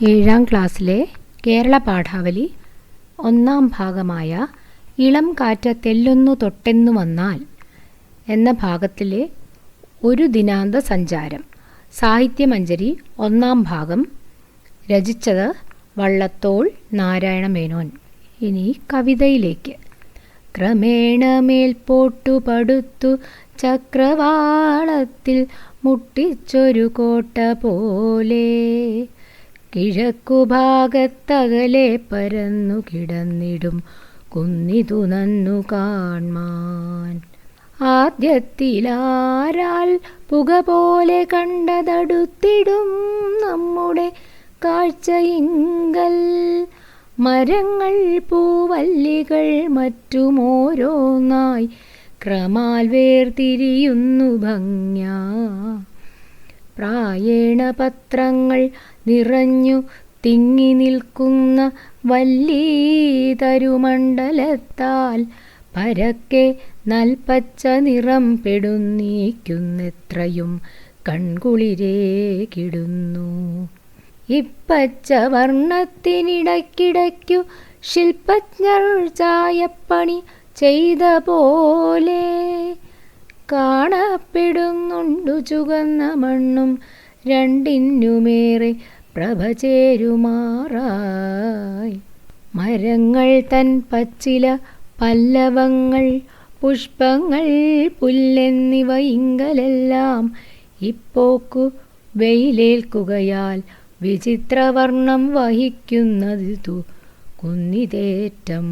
ഏഴാം ക്ലാസ്സിലെ കേരള പാഠാവലി ഒന്നാം ഭാഗമായ ഇളം കാറ്റ് തെല്ലൊന്നു തൊട്ടെന്നു വന്നാൽ എന്ന ഭാഗത്തിലെ ഒരു ദിനാന്ത സഞ്ചാരം. സാഹിത്യമഞ്ജരി ഒന്നാം ഭാഗം. രചിച്ചത് വള്ളത്തോൾ നാരായണ മേനോൻ. ഇനി കവിതയിലേക്ക്. ക്രമേണ മേൽപോട്ടു പടുത്തു ചക്രവാളത്തിൽ മുട്ടിച്ചൊരു കോട്ട പോലെ കിഴക്കുഭാഗത്തകലെ പരന്നു കിടന്നിടും കുന്നിതു നന്നു കാൺമാൻ. ആദ്യത്തിലാരാൽ പുക പോലെ കണ്ടതടുത്തിടും നമ്മുടെ കാഴ്ചയിങ്കൽ. മരങ്ങൾ പൂവല്ലികൾ മറ്റുമോരോന്നായി ക്രമാൽ വേർതിരിയുന്നു ഭംഗ്യാ. പ്രായേണ പത്രങ്ങൾ നിറഞ്ഞു തിങ്ങി നിൽക്കുന്ന വല്ലീതരുമണ്ഡലത്താൽ പരക്കെ നൽപ്പച്ച നിറം പെടുന്നീക്കുന്നെത്രയും കൺകുളിരേ കിടുന്നു. ഇപ്പച്ച വർണത്തിനിടയ്ക്കിടയ്ക്കു ശില്പജ്ഞർ ചായപ്പണി ചെയ്ത പോലെ കാണപ്പെടുന്നുണ്ടു ചുകന്ന മണ്ണും രണ്ടിനുമേറെ പ്രഭ ചേരുമാറായി മരങ്ങൾ തൻ പച്ചില പല്ലവങ്ങൾ പുഷ്പങ്ങൾ പുല്ലെന്നിവ ഇങ്കലെല്ലാം ഇപ്പോക്കു വെയിലേൽക്കുകയാൽ വിചിത്രവർണം വഹിക്കുന്നതു കുന്നിതേറ്റം.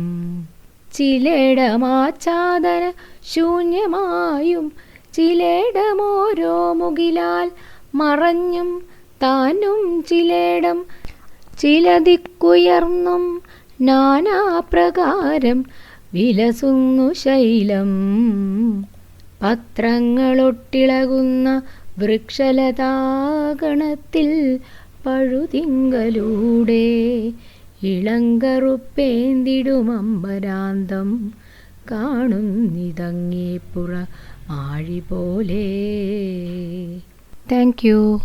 ചിലേടമാച്ഛാദന ശൂന്യമായും ചിലടമോരോ മുകിലാൽ മറഞ്ഞും താനും ചിലേടം ചിലതിക്കുയർന്നും നാനാപ്രകാരം വിലസുന്നു ശൈലം. പത്രങ്ങളൊട്ടിളകുന്ന വൃക്ഷലതാഗണത്തിൽ പഴുതിങ്കലൂടെ ഇളങ്കറുപ്പേന്തിടുമമ്പരാന്തം കാണുന്നിതങ്ങേപ്പുറ ആഴി പോലെ താങ്ക് യു